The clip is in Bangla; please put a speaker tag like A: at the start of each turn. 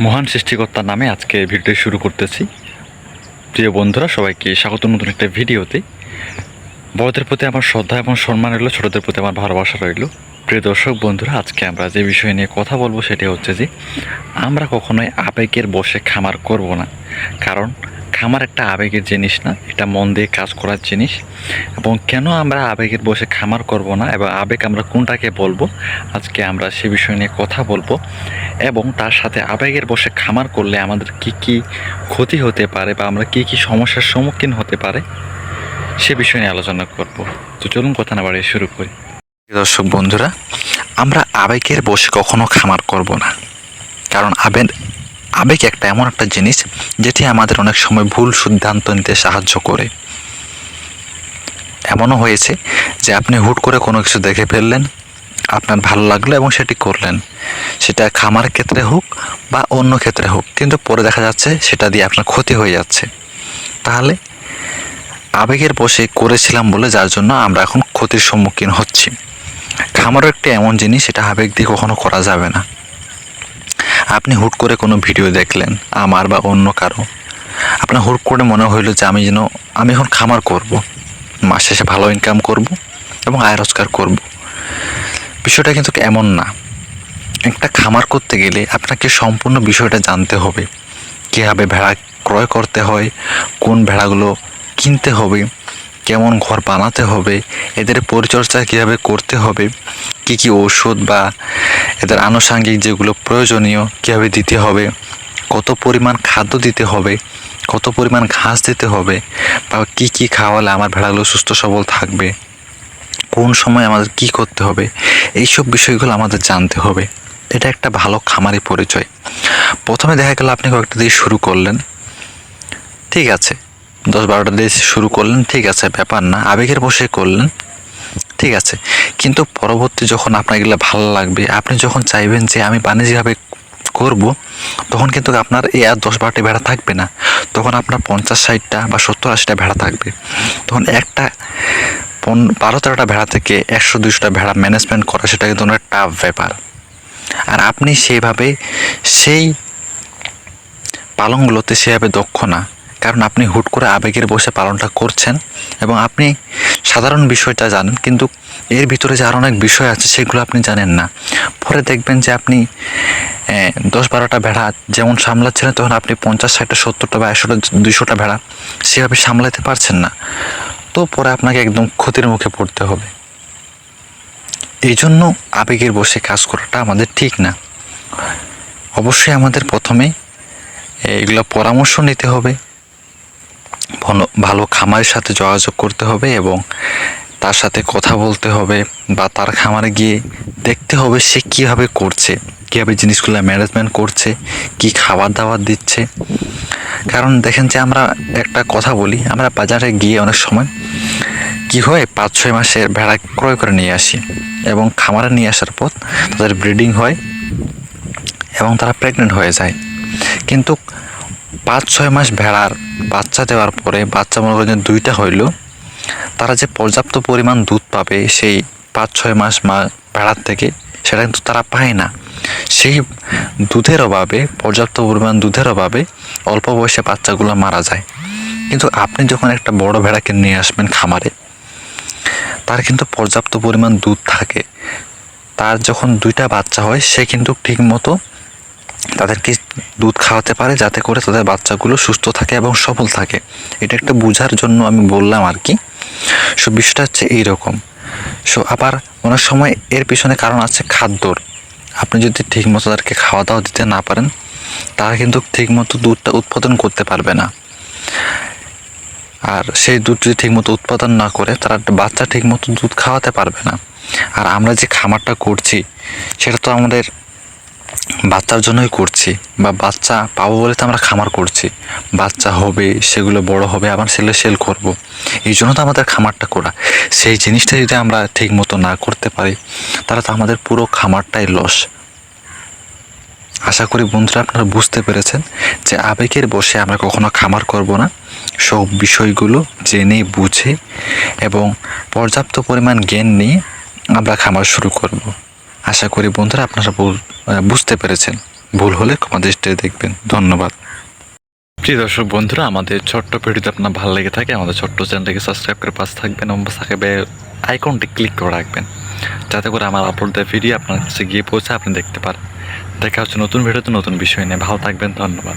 A: মহান সৃষ্টিকর্তার নামে আজকে ভিডিও শুরু করতেছি। প্রিয় বন্ধুরা, সবাইকে স্বাগত নতুন একটা ভিডিওতে। বড়দের প্রতি আমার শ্রদ্ধা এবং সম্মান রইল, ছোটোদের প্রতি আমার ভালোবাসা রইল। প্রিয় দর্শক বন্ধুরা, আজকে আমরা যে বিষয় নিয়ে কথা বলব সেটি হচ্ছে যে, আমরা কখনোই আবেগের বসে খামার করব না। কারণ খামার একটা আবেগের জিনিস না, এটা মন দিয়ে কাজ করার জিনিস। এবং কেন আমরা আবেগের বসে খামার করব না, এবং আবেগ আমরা কোনটাকে বলব? আজকে আমরা সে বিষয় নিয়ে কথা বলব। এবং তার সাথে আবেগের বসে খামার করলে আমাদের কি কি ক্ষতি হতে পারে, বা আমরা কি কি সমস্যার সম্মুখীন হতে পারে, সে বিষয় নিয়ে আলোচনা করব। তো চলুন কথা না বাড়িয়ে শুরু করি। দর্শক বন্ধুরা, আমরা আবেগের বসে কখনো খামার করব না। কারণ আবেগ আবেগ একটা, এমন একটা জিনিস যেটি আমাদের অনেক সময় ভুল সিদ্ধান্ত নিতে সাহায্য করে। এমনও হয়েছে যে আপনি হুট করে কোনো কিছু দেখে ফেললেন, আপনার ভালো লাগল এবং সেটি করলেন। সেটা খামার ক্ষেত্রে হোক বা অন্য ক্ষেত্রে হোক, কিন্তু পরে দেখা যাচ্ছে সেটা দিয়ে আপনার ক্ষতি হয়ে যাচ্ছে। তাহলে আবেগের বসে করেছিলাম বলে যার জন্য আমরা এখন ক্ষতির সম্মুখীন হচ্ছি। খামারও একটি এমন জিনিস, সেটা আবেগ দিয়ে কখনো করা যাবে না। আপনি হুট করে কোনো ভিডিও দেখলেন, আমার বা অন্য কারও। আপনার হুট করে মনে হইল যে আমি যেন, আমি এখন খামার করব, মাস শেষে ভালো ইনকাম করব এবং আয় রোজগার করব। বিষয়টা কিন্তু এমন না। একটা খামার করতে গেলে আপনাকে সম্পূর্ণ বিষয়টা জানতে হবে। কীভাবে ভেড়া ক্রয় করতে হয়, কোন ভেড়াগুলো কিনতে হবে, কেমন ঘর বানাতে হবে, এদের পরিচর্যা কীভাবে করতে হবে, কি কি ওষুধ বা এদের আনুষাঙ্গিক যেগুলো প্রয়োজনীয়, কীভাবে দিতে হবে, কত পরিমাণ খাদ্য দিতে হবে, কত পরিমাণ ঘাস দিতে হবে, বা কি কি খাওয়ালে আমার ভেড়াগুলো সুস্থ সবল থাকবে, কোন সময় আমাদের কি করতে হবে, এইসব বিষয়গুলো আমাদের জানতে হবে। এটা একটা ভালো খামারি পরিচয়। প্রথমে দেখা গেল আপনি কয়েকটা দিয়ে শুরু করলেন। ঠিক আছে। দশ বারোটা দিয়ে শুরু করলেন। ঠিক আছে, ব্যাপার না। আবেগের বসে করলেন। ঠিক আছে। কিন্তু পরবর্তী যখন আপনার এগুলো ভালো লাগবে, আপনি যখন চাইবেন যে আমি বাণিজ্যিকভাবে করব, তখন কিন্তু আপনার এই আর দশ বারোটি ভেড়া থাকবে না। তখন আপনার পঞ্চাশ ষাটটা বা সত্তর আশিটা ভেড়া থাকবে। তখন একটা পন বারো তেরোটা ভেড়া থেকে একশো দুশোটা ভেড়া ম্যানেজমেন্ট করা, সেটা কিন্তু অনেক টাফ ব্যাপার। আর আপনি সেইভাবে সেই পালনগুলোতে সেভাবে দক্ষ না। কারণ আপনি হুট করে আবেগের বসে পালনটা করছেন এবং আপনি সাধারণ বিষয়টা জানেন, কিন্তু এর ভিতরে যে আরও অনেক বিষয় আছে সেগুলো আপনি জানেন না। পরে দেখবেন যে আপনি দশ বারোটা ভেড়া যেমন সামলাচ্ছিলেন, তখন আপনি পঞ্চাশ, ষাটটা, সত্তরটা বা একশোটা, দুইশোটা ভেড়া সেভাবে সামলাতে পারছেন না। তো পরে আপনাকে একদম ক্ষতির মুখে পড়তে হবে। এই জন্য আবেগের বসে কাজ করাটা আমাদের ঠিক না। অবশ্যই আমাদের প্রথমে এগুলো পরামর্শ নিতে হবে। ভালো- খামারের সাথে যোগাযোগ করতে হবে এবং তার সাথে কথা বলতে হবে বা তার খামারে গিয়ে দেখতে হবে সে কীভাবে করছে, কীভাবে জিনিসগুলো ম্যানেজমেন্ট করছে, কি খাবার দাবার দিচ্ছে। কারণ দেখেন যে আমরা একটা কথা বলি, আমরা বাজারে গিয়ে অনেক সময় কি হয় পাঁচ ছয় মাসের ভেড়া ক্রয় করে নিয়ে আসি এবং খামারে নিয়ে আসার পর তাদের ব্রিডিং হয় এবং তারা প্রেগনেন্ট হয়ে যায়। কিন্তু পাঁচ ছয় মাস ভেড়ার বাচ্চা দেওয়ার পরে বাচ্চা মনে করেন দুইটা হইল, তারা যে পর্যাপ্ত পরিমাণ দুধ পাবে সেই পাঁচ ছয় মাস মা ভেড়ার থেকে, সেটা কিন্তু তারা পায় না। সেই দুধের অভাবে, পর্যাপ্ত পরিমাণ দুধের অভাবে অল্প বয়সে বাচ্চাগুলো মারা যায়। কিন্তু আপনি যখন একটা বড় ভেড়াকে নিয়ে আসবেন খামারে, তার কিন্তু পর্যাপ্ত পরিমাণ দুধ থাকে। তার যখন দুইটা বাচ্চা হয়, সে কিন্তু ঠিক মতো তাদেরকে দুধ খাওয়াতে পারে যাতে করে তাদের বাচ্চাগুলো সুস্থ থাকে এবং সফল থাকে? এটা একটা বোঝার জন্য আমি বললাম আর কি। সো, বিষয়টা হচ্ছে এইরকম। সো, আবার অনেক সময় এর পিছনে কারণ আছে খাদ্যর। আপনি যদি ঠিকমতো তাদেরকে খাওয়া দাওয়া দিতে না পারেন, তারা কিন্তু ঠিকমতো দুধটা উৎপাদন করতে পারবে না। আর সেই দুধ যদি ঠিকমতো উৎপাদন না করে, তারা বাচ্চা ঠিকমতো দুধ খাওয়াতে পারবে না। আর আমরা যে খামারটা করছি, সেটা তো আমাদের বাচ্চার জন্যই করছি বা বাচ্চা পাবো বলে তো আমরা খামার করছি। বাচ্চা হবে, সেগুলো বড় হবে, আবার সেগুলো সেল করব। এই জন্য তো আমাদের খামারটা করা। সেই জিনিসটা যদি আমরা ঠিক মতো না করতে পারি, তাহলে তো আমাদের পুরো খামারটাই লস আশা করি বন্ধুরা আপনারা বুঝতে পেরেছেন যে আবেগের বসে আমরা কখনো খামার করব না। সব বিষয়গুলো জেনে, বুঝে এবং পর্যাপ্ত পরিমাণ জ্ঞান নিয়ে আমরা খামার শুরু করব। আশা করি বন্ধুরা আপনারা বুঝতে পেরেছেন। ভুল হলে ক্ষমা দৃষ্টিতে দেখবেন। ধন্যবাদ। প্রিয় দর্শক বন্ধুরা, আমাদের ছোট্ট ভিডিওতে আপনার ভালো লেগে থাকে, আমাদের ছোট্ট চ্যানেলটিকে সাবস্ক্রাইব করে পাশে থাকবেন এবং সাকিবে আইকনটি ক্লিক করে রাখবেন। যাতে করে আমার আপলোড দেওয়া ভিডিও আপনার কাছে গিয়ে পৌঁছে আপনি দেখতে পারেন। দেখা হচ্ছে নতুন ভিডিওতে নতুন বিষয় নিয়ে। ভালো থাকবেন, ধন্যবাদ।